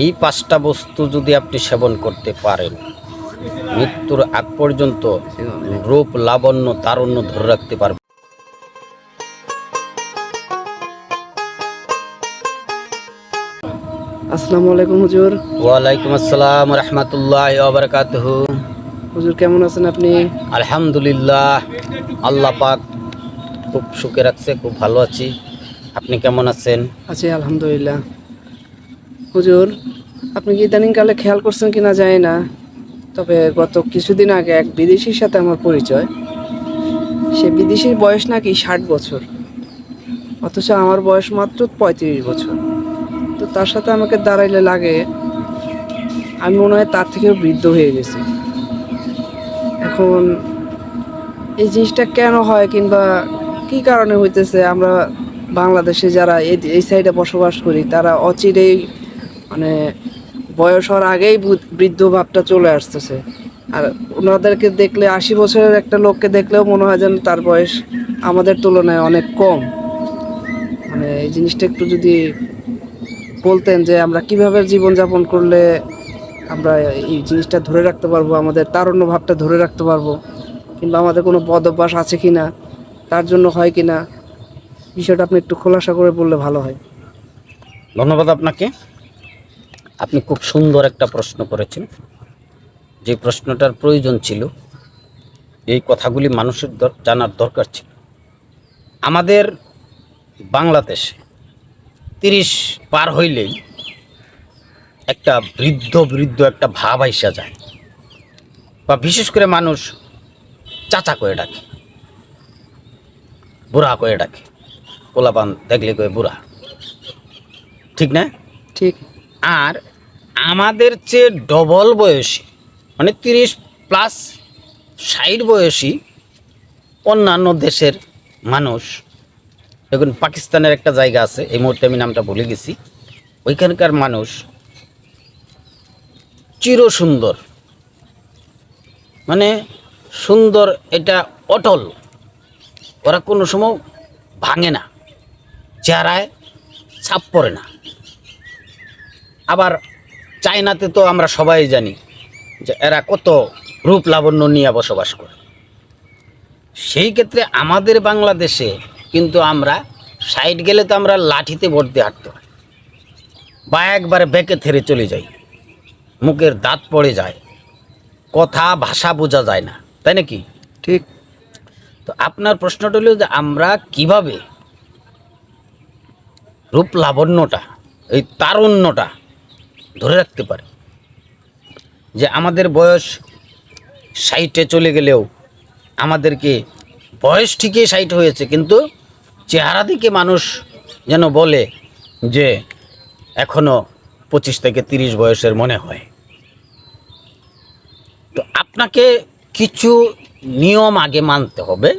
এই পাঁচটা বস্তু যদি আপনি সেবন করতে পারেন মৃত্যুর আগ পর্যন্ত রূপ লাবণ্য তারণ্য ধরে রাখতে পারবেন। আসসালামু আলাইকুম হুজুর। ওয়ালাইকুম আসসালাম রহমতুল্লাহ বারকাতহ। হুজুর কেমন আছেন আপনি? আলহামদুলিল্লাহ আল্লাহ পাক খুব সুখে রাখছে খুব ভালো আছি। আপনি কেমন আছেন? আছি আলহামদুলিল্লাহ। হুজুর, আপনি কি ইদানিংকালে খেয়াল করছেন কি না জানি না, তবে গত কিছুদিন আগে এক বিদেশির সাথে আমার পরিচয়। সে বিদেশির বয়স নাকি ষাট বছর, অথচ আমার বয়স মাত্র পঁয়ত্রিশ বছর। তো তার সাথে আমাকে দাঁড়াইলে লাগে, আমি মনে হয় তার থেকেও বৃদ্ধ হয়ে গেছি। এখন এই জিনিসটা কেন হয় কিংবা কি কারণে হইতেছে, আমরা বাংলাদেশে যারা এই এই সাইডে বসবাস করি, তারা অচিরেই মানে বয়স হওয়ার আগেই বৃদ্ধ ভাবটা চলে আসতেছে। আর ওনাদেরকে দেখলে আশি বছরের একটা লোককে দেখলেও মনে হয় যেন তার বয়স আমাদের তুলনায় অনেক কম। মানে এই জিনিসটা একটু যদি বলতেন যে আমরা কীভাবে জীবনযাপন করলে আমরা এই জিনিসটা ধরে রাখতে পারব, আমাদের তারুণ্য ভাবটা ধরে রাখতে পারব, কিংবা আমাদের কোনো বদ অভ্যাস আছে কি না তার জন্য হয় কি না বিষয়টা আপনি একটু খোলাসা করে বললে ভালো হয়। ধন্যবাদ আপনাকে। আপনি খুব সুন্দর একটা প্রশ্ন করেছেন। যে প্রশ্নটার প্রয়োজন ছিল এই কথাগুলি মানুষের জানার দরকার ছিল। আমাদের বাংলাদেশে তিরিশ পার হইলেই একটা বৃদ্ধ বৃদ্ধ একটা ভাব আইসা যায়। বা বিশেষ করে মানুষ চাচা করে ডাকে বুড়া করে ডাকে পোলাপান দেখলে কয়ে বুড়া। ঠিক না? ঠিক। আর আমাদের চেয়ে ডবল বয়সী মানে তিরিশ প্লাস ষাট বয়সী অন্যান্য দেশের মানুষ। এখন পাকিস্তানের একটা জায়গা আছে, এই মুহূর্তে আমি নামটা ভুলে গেছি। ওইখানকার মানুষ চির সুন্দর মানে সুন্দর, এটা অটল। ওরা কোনো সময় ভাঙে না, চেহারায় ছাপ পড়ে না। আবার চায়নাতে তো আমরা সবাই জানি যে এরা কত রূপ লাবণ্য নিয়ে বসবাস করে। সেই ক্ষেত্রে আমাদের বাংলাদেশে কিন্তু আমরা সাইড গেলে তো আমরা লাঠিতে ভর্তি হাঁটতে হয় বা একবারে বেঁকে থেরে চলে যাই। মুখের দাঁত পড়ে যায়। কথা ভাষা বোঝা যায় না। তাই নাকি? ঠিক। তো আপনার প্রশ্নটা হলো যে আমরা কীভাবে রূপ লাবণ্যটা এই তারুণ্যটা ধরে রাখতে পারে। যে আমাদের বয়স সাইটে চলে গেলেও আমাদেরকে বয়স ঠিকই সাইট হয়েছে, কিন্তু চেহারা দিকে মানুষ যেন বলে যে এখনও পঁচিশ থেকে তিরিশ বয়সের মনে হয়। তো আপনাকে কিছু নিয়ম আগে মানতে হবে।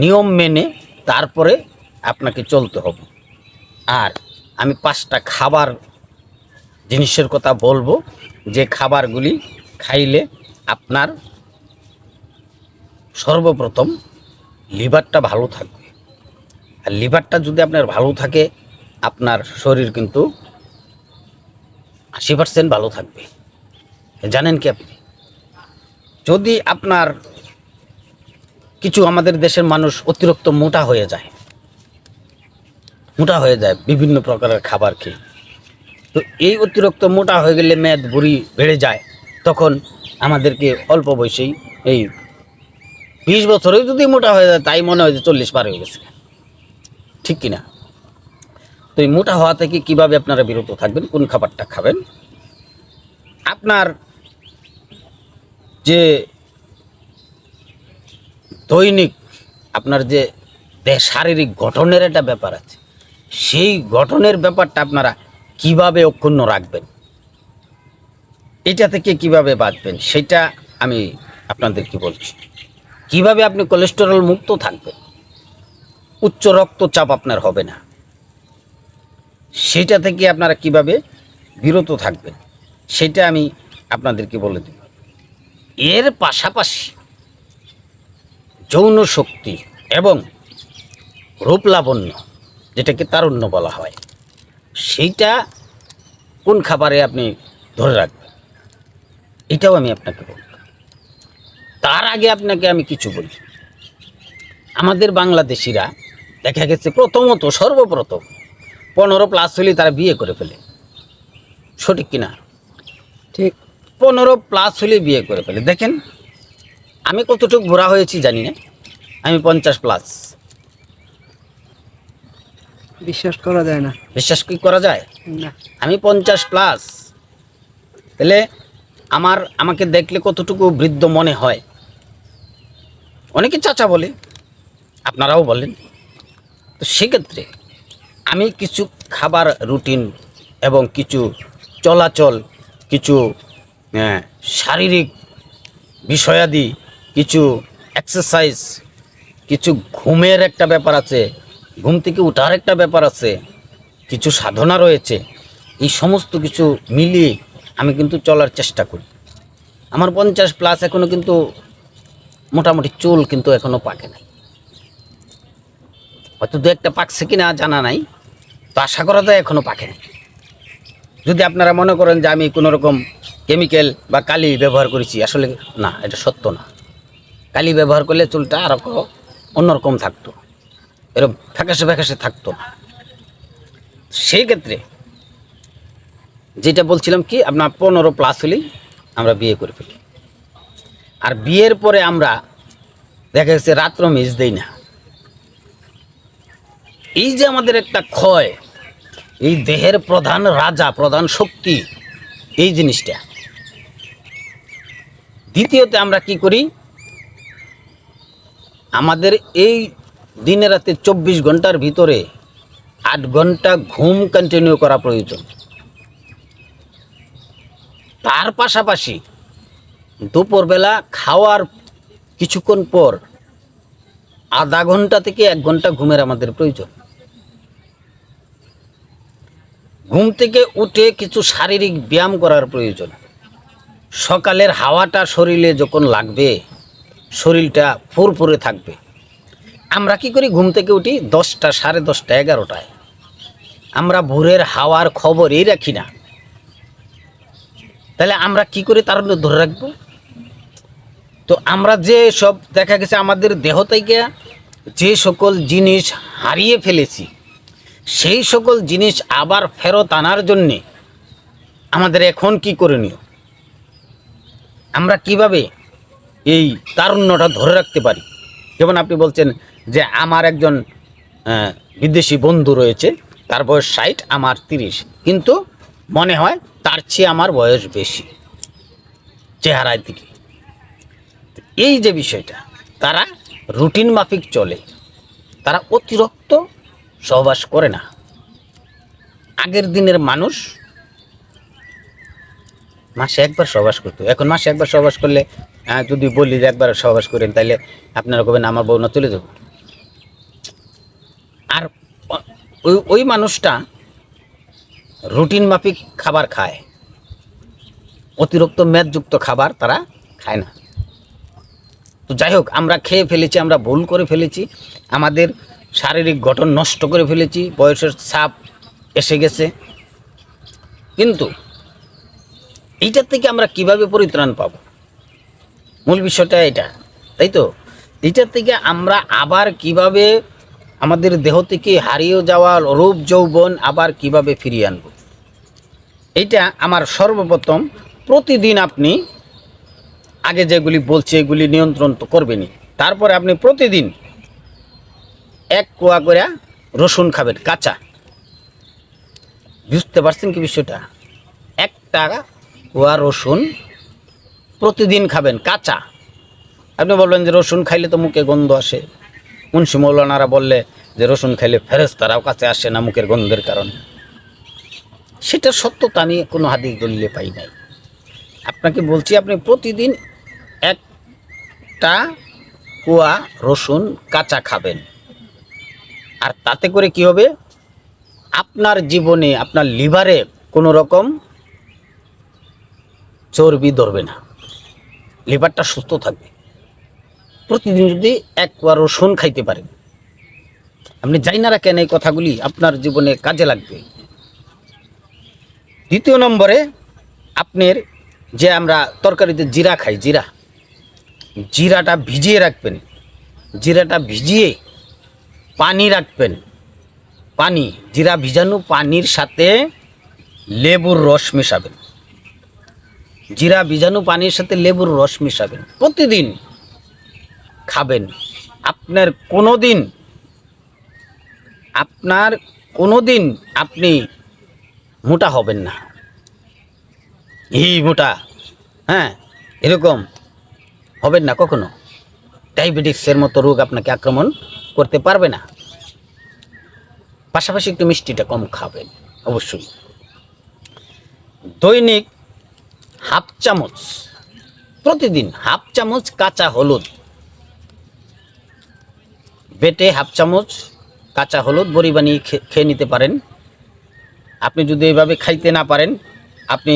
নিয়ম মেনে তারপরে আপনাকে চলতে হবে। আর আমি পাঁচটা খাবার জিনিসের কথা বলব, যে খাবারগুলি খাইলে আপনার সর্বপ্রথম লিভারটা ভালো থাকবে। আর লিভারটা যদি আপনার ভালো থাকে, আপনার শরীর কিন্তু আশি পার্সেন্ট ভালো থাকবে। জানেন কি আপনি? যদি আপনার কিছু আমাদের দেশের মানুষ অতিরিক্ত মোটা হয়ে যায়, মোটা হয়ে যায়, বিভিন্ন প্রকারের খাবার খেয়ে। তো এই অতিরিক্ত মোটা হয়ে গেলে মেদ বুড়ি বেড়ে যায়। তখন আমাদেরকে অল্প বয়সেই এই বিশ বছরে যদি মোটা হয়ে যায়, তাই মনে হয় যে চল্লিশ পার হয়ে গেছে। ঠিক কিনা? তো এই মোটা হওয়া থেকে কীভাবে আপনারা বিরত থাকবেন, কোন খাবারটা খাবেন? আপনার যে দৈনিক আপনার যে শারীরিক গঠনের একটা ব্যাপার আছে, সেই গঠনের ব্যাপারটা আপনারা কীভাবে অক্ষুণ্ণ রাখবেন? এটা থেকে কীভাবে বাঁচবেন, সেটা আমি আপনাদেরকে বলছি। কীভাবে আপনি কোলেস্টেরল মুক্ত থাকবেন? উচ্চ রক্তচাপ আপনার হবে না। সেটা থেকে আপনারা কীভাবে বিরত থাকবেন, সেটা আমি আপনাদেরকে বলে দেব। এর পাশাপাশি যৌন শক্তি এবং রূপলাবণ্য যেটাকে তারুণ্য বলা হয় সেইটা কোন খাবারে আপনি ধরে রাখবেন? এটাও আমি আপনাকে বলব। তার আগে আপনাকে আমি কিছু বলি। আমাদের বাংলাদেশিরা দেখা গেছে প্রথমত সর্বপ্রথম পনেরো প্লাস হলে তারা বিয়ে করে ফেলে। সঠিক কিনা? ঠিক। পনেরো প্লাস হলে বিয়ে করে ফেলে। দেখেন আমি কতটুকু ঘোরা হয়েছি জানি না। আমি পঞ্চাশ প্লাস বিশ্বাস করা যায় না। বিশ্বাস কি করা যায়? না। আমি পঞ্চাশ প্লাস তাহলে আমার আমাকে দেখলে কতটুকু বৃদ্ধ মনে হয়? অনেকে চাচা বলে আপনারাও বলেন। তো সেক্ষেত্রে আমি কিছু খাবার রুটিন এবং কিছু চলাচল কিছু শারীরিক বিষয়াদি কিছু এক্সারসাইজ কিছু ঘুমের একটা ব্যাপার আছে। ঘুম থেকে উঠার একটা ব্যাপার আছে, কিছু সাধনা রয়েছে, এই সমস্ত কিছু মিলিয়ে আমি কিন্তু চলার চেষ্টা করি। আমার পঞ্চাশ প্লাস এখনও কিন্তু মোটামুটি চুল কিন্তু এখনও পাকে নাই। হয়তো দু একটা পাকছে কিনা জানা নাই, তো আশা করা যায় এখনও পাকে নাই। যদি আপনারা মনে করেন যে আমি কোনো রকম কেমিক্যাল বা কালি ব্যবহার করেছি, আসলে না, এটা সত্য না। কালি ব্যবহার করলে চুলটা আরও অন্যরকম থাকতো। এরকম ফ্যাকাশে ফ্যাকাশে থাকতো। সেই ক্ষেত্রে যেটা বলছিলাম কি আপনার পনেরো প্লাস হলেই আমরা বিয়ে করে ফেলি। আর বিয়ের পরে আমরা দেখা গেছে রাত্র মিস দেই না। এই যে আমাদের একটা ক্ষয়, এই দেহের প্রধান রাজা, প্রধান শক্তি, এই জিনিসটা। দ্বিতীয়তে আমরা কি করি? আমাদের এই দিনে রাতে চব্বিশ ঘণ্টার ভিতরে আট ঘণ্টা ঘুম কন্টিনিউ করা প্রয়োজন। তার পাশাপাশি দুপুরবেলা খাওয়ার কিছুক্ষণ পর আধা ঘণ্টা থেকে এক ঘণ্টা ঘুমের আমাদের প্রয়োজন। ঘুম থেকে উঠে কিছু শারীরিক ব্যায়াম করার প্রয়োজন। সকালের হাওয়াটা শরীরে যখন লাগবে, শরীরটা ফুরফুরে থাকবে। আমরা কি করি? ঘুম থেকে উঠি দশটা, সাড়ে দশটা, এগারোটায়। আমরা ভোরের হাওয়ার খবরই রাখি না। তাহলে আমরা কি করে? তার ধরে রাখব। তো আমরা যে সব দেখা গেছে আমাদের দেহ থেকে যে সকল জিনিস হারিয়ে ফেলেছি, সেই সকল জিনিস আবার ফেরত আনার জন্যে আমাদের এখন কি করণীয়? আমরা কীভাবে এই তারুণ্যটা ধরে রাখতে পারি? যেমন আপনি বলছেন যে আমার একজন বিদেশি বন্ধু রয়েছে, তার বয়স ষাট, আমার তিরিশ। কিন্তু মনে হয় তার চেয়ে আমার বয়স বেশি চেহারার দিকে। এই যে বিষয়টা, তারা রুটিন মাফিক চলে, তারা অতিরিক্ত সহবাস করে না। আগের দিনের মানুষ মাসে একবার সহবাস করতো। এখন মাসে একবার সহবাস করলে যদি বলি যে একবার সহবাস করেন তাহলে আপনারা কবেন, আমার বউ না চলে যাব? আর ওই ওই মানুষটা রুটিন মাফিক খাবার খায়। অতিরিক্ত মেদযুক্ত খাবার তারা খায় না। তো যাই হোক, আমরা খেয়ে ফেলেছি, আমরা ভুল করে ফেলেছি। আমাদের শারীরিক গঠন নষ্ট করে ফেলেছি, বয়সের ছাপ এসে গেছে। কিন্তু এইটার থেকে আমরা কীভাবে পরিত্রাণ পাব? মূল বিষয়টা এটা, তাই তো? এইটার থেকে আমরা আবার কীভাবে আমাদের দেহ থেকে হারিয়ে যাওয়া রূপ যৌবন আবার কীভাবে ফিরিয়ে আনব? এটা আমার সর্বপ্রথম। প্রতিদিন আপনি আগে যেগুলি বলছে, এগুলি নিয়ন্ত্রণ তো করবেনই। তারপরে আপনি প্রতিদিন এক কোয়া করে রসুন খাবেন, কাঁচা। বুঝতে পারছেন কি বিষয়টা? একটা কোয়া রসুন প্রতিদিন খাবেন, কাঁচা। আপনি বলবেন যে রসুন খাইলে তো মুখে গন্ধ আসে। মুন্সি মৌলানারা বললে যে রসুন খাইলে ফেরেস্তারাও কাছে আসে না মুখের গন্ধের কারণে। সেটা সত্যতা আমি কোনো হাদিস দলিলে পাই নাই। আপনাকে বলছি, আপনি প্রতিদিন একটা কুয়া রসুন কাঁচা খাবেন। আর তাতে করে কি হবে? আপনার জীবনে, আপনার লিভারে কোনো রকম চর্বি ধরবে না। লিভারটা সুস্থ থাকবে। প্রতিদিন যদি এক কোয়া রসুন খাইতে পারেন, আপনি জানি না কেন এই কথাগুলি আপনার জীবনে কাজে লাগবে। দ্বিতীয় নম্বরে, আপনার যে আমরা তরকারিতে জিরা খাই, জিরা, জিরাটা ভিজিয়ে রাখবেন, জিরাটা ভিজিয়ে পানি রাখবেন। পানি, জিরা ভিজানো পানির সাথে লেবুর রস মেশাবেন। জিরা ভিজানো পানির সাথে লেবুর রস মেশাবেন। প্রতিদিন খাবেন। আপনার কোনো দিন আপনার কোনো দিন আপনি মোটা হবেন না। এই মোটা হ্যাঁ এরকম হবেন না কখনো। ডায়াবেটিক্সের মতো রোগ আপনাকে আক্রমণ করতে পারবে না। পাশাপাশি একটু মিষ্টিটা কম খাবেন, অবশ্যই। দৈনিক হাফ চামচ, প্রতিদিন হাফ চামচ কাঁচা হলুদ বেটে হাফ চামচ কাঁচা হলুদ বড়ি বানিয়ে খেয়ে নিতে পারেন। আপনি যদি এইভাবে খাইতে না পারেন, আপনি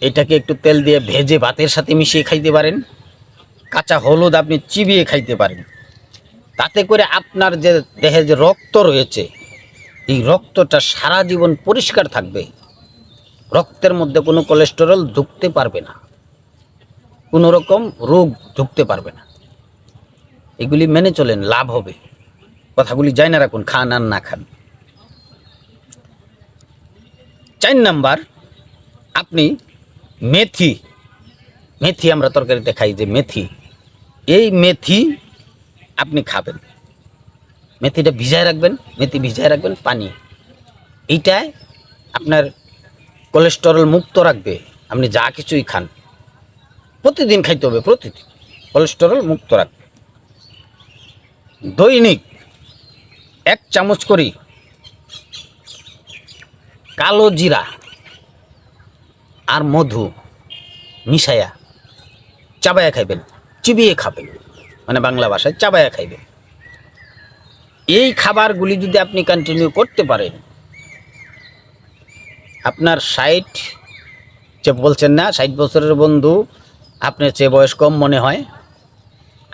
এটাকে একটু তেল দিয়ে ভেজে ভাতের সাথে মিশিয়ে খাইতে পারেন। কাঁচা হলুদ আপনি চিবিয়ে খাইতে পারেন। তাতে করে আপনার যে দেহে যে রক্ত রয়েছে, এই রক্তটা সারা জীবন পরিষ্কার থাকবে। রক্তের মধ্যে কোনো কোলেস্টেরল ঢুকতে পারবে না। কোনো রকম রোগ ঢুকতে পারবে না। এগুলি মেনে চলেন, লাভ হবে। কথাগুলি যায় না রাখুন, খান আর না খান। চার নাম্বার, আপনি মেথি মেথি আমরা তরকারিতে খাই যে মেথি, এই মেথি আপনি খাবেন। মেথিটা ভিজায় রাখবেন, মেথি ভিজায় রাখবেন পানি। এইটায় আপনার কোলেস্টেরল মুক্ত রাখবে, আপনি যা কিছুই খান। প্রতিদিন খাইতে হবে, প্রতিদিন। কোলেস্টেরল মুক্ত রাখবে। দৈনিক এক চামচ করি কালো জিরা আর মধু মিশায়া চাবায়া খাইবেন, চিবিয়ে খাবেন মানে বাংলা ভাষায় চাবায়া খাইবেন। এই খাবারগুলি যদি আপনি কন্টিনিউ করতে পারেন, আপনার ষাট, যে বলছেন না, ষাট বছরের বন্ধু, আপনার চেয়ে বয়স কম মনে হয়।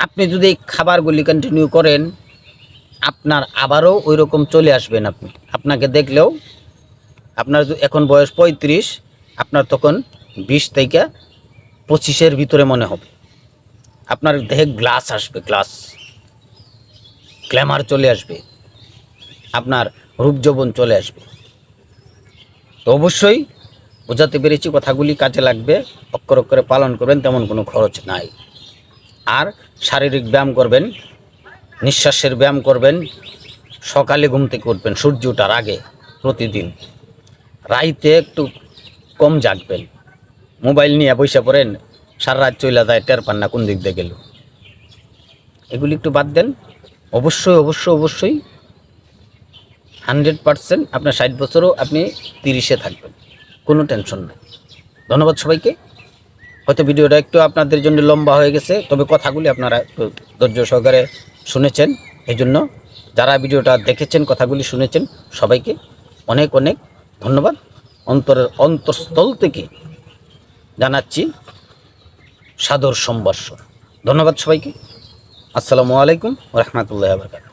আপনি যদি এই খাবারগুলি কন্টিনিউ করেন, আপনার আবারও ওই রকম চলে আসবেন আপনি। আপনাকে দেখলেও আপনার এখন বয়স পঁয়ত্রিশ, আপনার তখন বিশ থেকে পঁচিশের ভিতরে মনে হবে। আপনার দেহে গ্লাস আসবে গ্লাস গ্ল্যামার চলে আসবে। আপনার রূপ যৌবন চলে আসবে। তো অবশ্যই বোঝাতে পেরেছি কথাগুলি কাজে লাগবে, অক্ষর অক্ষরে পালন করবেন, তেমন কোনো খরচ নাই। আর শারীরিক ব্যায়াম করবেন, নিঃশ্বাসের ব্যায়াম করবেন, সকালে ঘুম থেকে উঠবেন, সূর্য ওঠার আগে প্রতিদিন। রাইতে একটু কম জাগবেন। মোবাইল নিয়ে পয়সা পড়েন সারা রাত চলে যায়, টের পান না কোন দিক দিয়ে গেল। এগুলি একটু বাদ দেন। অবশ্যই অবশ্যই অবশ্যই হান্ড্রেড পারসেন্ট আপনার ষাট বছরও আপনি তিরিশে থাকবেন। কোনো টেনশন নেই। ধন্যবাদ সবাইকে। হয়তো ভিডিওটা একটু আপনাদের জন্য লম্বা হয়ে গেছে, তবে কথাগুলি আপনারা একটু ধৈর্য সহকারে শুনেছেন। এই জন্য যারা ভিডিওটা দেখেছেন, কথাগুলি শুনেছেন, সবাইকে অনেক অনেক ধন্যবাদ। অন্তরের অন্তঃস্থল থেকে জানাচ্ছি সাদর সম্বর্ষ। ধন্যবাদ সবাইকে। আসসালামু আলাইকুম রহমতুল্লাহ বরকাত